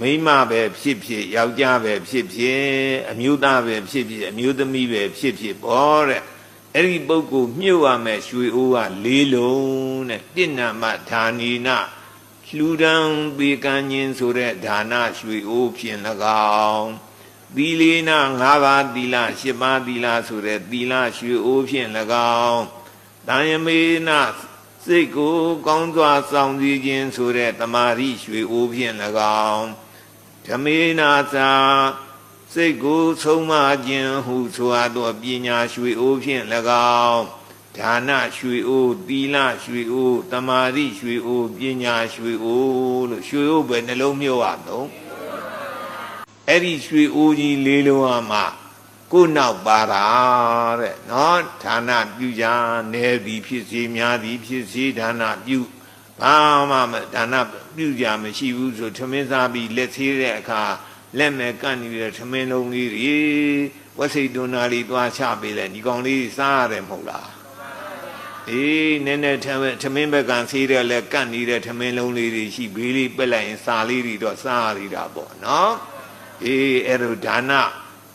မိန်းမပဲဖြစ်ဖြစ်ယောက်ျားပဲဖြစ်ဖြစ်အမျိုးသားပဲဖြစ်ဖြစ်အမျိုးသမီးပဲဖြစ်ဖြစ်ပေါ့တဲ့အဲ့ဒီပုဂ္ဂိုလ်မြုပ်ရမယ်ရွှေအိုးကလေးလုံးတဲ့တိဏ္ဏမဌာနီနာလှူဒန်းပေကံခြင်းဆိုတဲ့ဒါနရွှေအိုးဖြင့်၎င်းသီလေနာ၅ပါးသီလ၈ပါးသီလဆိုတဲ့သီလရွှေအိုးဖြင့်၎င်းတန်ယမေနာစိတ်ကိုကောင်းစွာဆောင်စည်းခြင်းဆိုတဲ့တမာရိရွှေအိုးဖြင့်၎င်း ဓမေနာသာစိတ်ကိုဆုံးမခြင်းဟုဆိုအပ်သောပညာရွှေအိုးဖြင့်၎င်းဒါနရွှေအိုးသီလရွှေအိုးတမာရိရွှေအိုးပညာရွှေအိုးလို့ရွှေအိုးပဲနှလုံးမြို့ရတော့အဲ့ဒီရွှေအိုးကြီးလေးလုံးအမှကိုယ်နောက်ပါတာတဲ့နော်ဌာနပြုကြနေသည်ဖြစ်စေများသည်ဖြစ်စေဌာနပြု ဘာမှမဒါနပြုကြမရှိဘူးဆိုထမင်းစားပြီးလက်သေးတဲ့အခါလက်မဲ့ကန့်နေတဲ့ထမင်းလုံးလေးတွေဝက်စိတ်တွန်းသားလေးသွားချပေးလိုက်ဒီကောင်လေးစားရတယ်မဟုတ်လားအေးနည်းနည်းထမင်းထမင်းဘက်ကဆေးတဲ့လက်ကန့်နေတဲ့ထမင်းလုံးလေးတွေရှိဘေးလေးပက်လိုက်ရင်စားလေးတွေတော့စားရတာပေါ့နော်အေးအဲ့လိုဒါန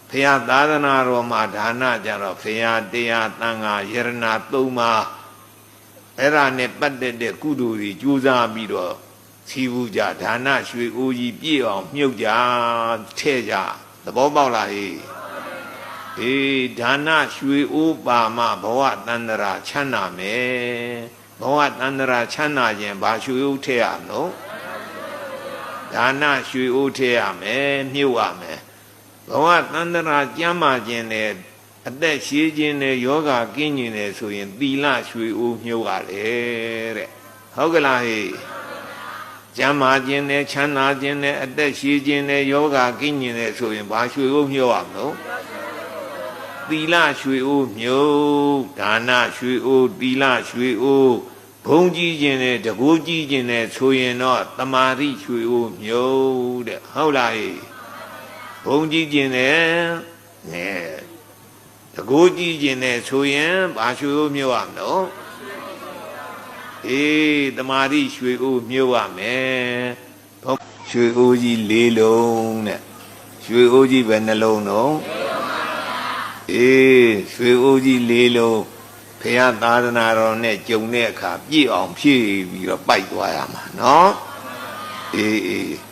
ဖရာသာသနာတော်မှာဒါနကြတော့ဖရာတရားတန်ခါယရဏသုံးပါး အဲ့ဒါနဲ့ပတ်သက်တဲ့ကုသိုလ်တွေကြိုးစားပြီးတော့သီးဘူးကြဒါနရွှေအိုးကြီးပြည့်အောင်မြုပ်ကြထဲ့ကြသဘောပေါက်လားဟေးအေးဒါနရွှေအိုးပါမဘဝတန္တရာချမ်းသာမယ်ဘဝတန္တရာချမ်းသာခြင်းဘာရွှေအိုးထဲ့ရမလို့ဒါနရွှေအိုးထဲ့ရမယ်မြုပ်ရမယ်ဘဝတန္တရာကျမ်းမာခြင်းနဲ့ အသက်ရှည်ခြင်းနဲ့ယောဂကင်းခြင်းနဲ့ဆိုရင်သီလရွှေအိုးမြုပ်ရတယ်တဲ့ဟုတ်ကလားဟေးကျမ်းမာခြင်းနဲ့ချမ်းသာခြင်းနဲ့အသက်ရှည်ခြင်းနဲ့ယောဂကင်းခြင်းနဲ့ဆိုရင်ဘာရွှေအိုးမြုပ်ရမလို့သီလရွှေအိုးမြုပ်ဒါနရွှေအိုးသီလရွှေအိုးဘုံကြီးခြင်းနဲ့တကူကြီးခြင်းနဲ့ဆိုရင်တော့တမာရိရွှေအိုးမြုပ်တဲ့ဟုတ်လားဟေးဘုံကြီးခြင်းနဲ့ နဲ့တကူကြီးခြင်းနဲ့ဆိုရင်ဘာရွှေအိုးမြုပ်ရမလို့အေးတမာရိရွှေအိုးမြုပ်ရမယ်ဘုံရွှေအိုးကြီးလေးလုံးတဲ့ရွှေအိုးကြီးပဲနှလုံးတော့အေးရွှေအိုးကြီးလေးလုံးဖရာသာသနာတော်နဲ့ကြုံတဲ့အခါပြည့်အောင်ဖြည့်ပြီးတော့ပိုက်သွားရမှာနော်အေးအေး